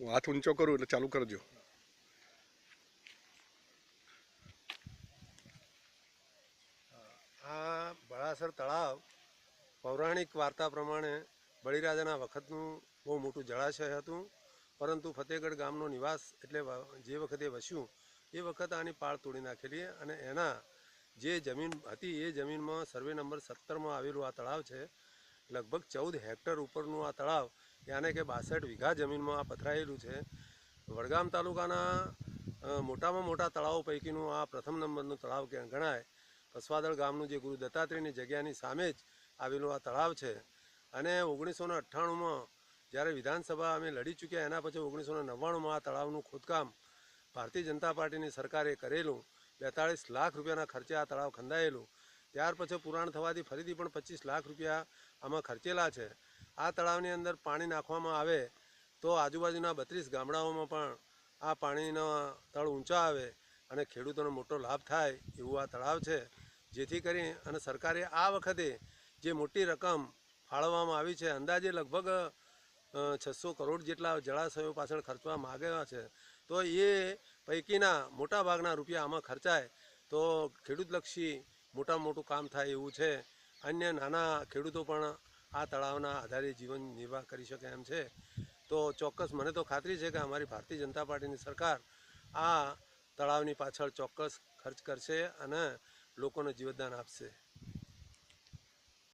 હું હાથ ઊંચો કરું એટલે ચાલુ કરજો. આ બળાસર તળાવ પૌરાણિક વાર્તા પ્રમાણે બળીરાજાના વખતનું બહુ મોટું જળાશય હતું, પરંતુ ફતેહગઢ ગામનો નિવાસ એટલે જે વખતે વસ્યું, એ વખત આની પાળ તોડી નાખેલી અને એના જે જમીન હતી એ જમીનમાં સર્વે નંબર સત્તરમાં આવેલું આ તળાવ છે. લગભગ ચૌદ હેક્ટર ઉપરનું આ તળાવ યાને કે બાસઠ વીઘા જમીનમાં આ પથરાયેલું છે. વડગામ તાલુકાના મોટામાં મોટા તળાવો પૈકીનું આ પ્રથમ નંબરનું તળાવ ગણાય. પસવાદળ ગામનું જે ગુરુ દત્તાત્રેયની જગ્યાની સામે જ આવેલું આ તળાવ છે. અને ઓગણીસો અઠ્ઠાણુંમાં જ્યારે વિધાનસભા અમે લડી ચૂક્યા, એના પછી ઓગણીસો ને નવ્વાણુંમાં આ તળાવનું ખોદકામ ભારતીય જનતા પાર્ટીની સરકારે કરેલું. બેતાળીસ લાખ રૂપિયાના ખર્ચે આ તળાવ ખંડાયેલું. ત્યાર પછી પુરાણ થવાથી ફરીથી પણ પચીસ લાખ રૂપિયા આમાં ખર્ચેલા છે. આ તળાવની અંદર પાણી નાખવામાં આવે તો આજુબાજુના બત્રીસ ગામડાઓમાં પણ આ પાણીનો તળ ઊંચા આવે અને ખેડૂતોનો મોટો લાભ થાય એવું આ તળાવ છે. જેથી કરી અને સરકારે આ વખતે જે મોટી રકમ ફાળવવામાં આવી છે, અંદાજે લગભગ છસો કરોડ જેટલા જળાશયો પાછળ ખર્ચવા માગ્યા છે, તો એ પૈકીના મોટા ભાગના રૂપિયા આમાં ખર્ચાય તો ખેડૂતલક્ષી મોટા મોટું કામ થાય એવું છે. અન્ય નાના ખેડૂતો પણ આ તળાવના આધારે જીવન નિર્વાહ કરી શકે એમ છે. તો ચોક્કસ મને તો ખાતરી છે કે અમારી ભારતીય જનતા પાર્ટીની સરકાર આ તળાવની પાછળ ચોક્કસ ખર્ચ કરશે અને લોકોને જીવતદાન આપશે.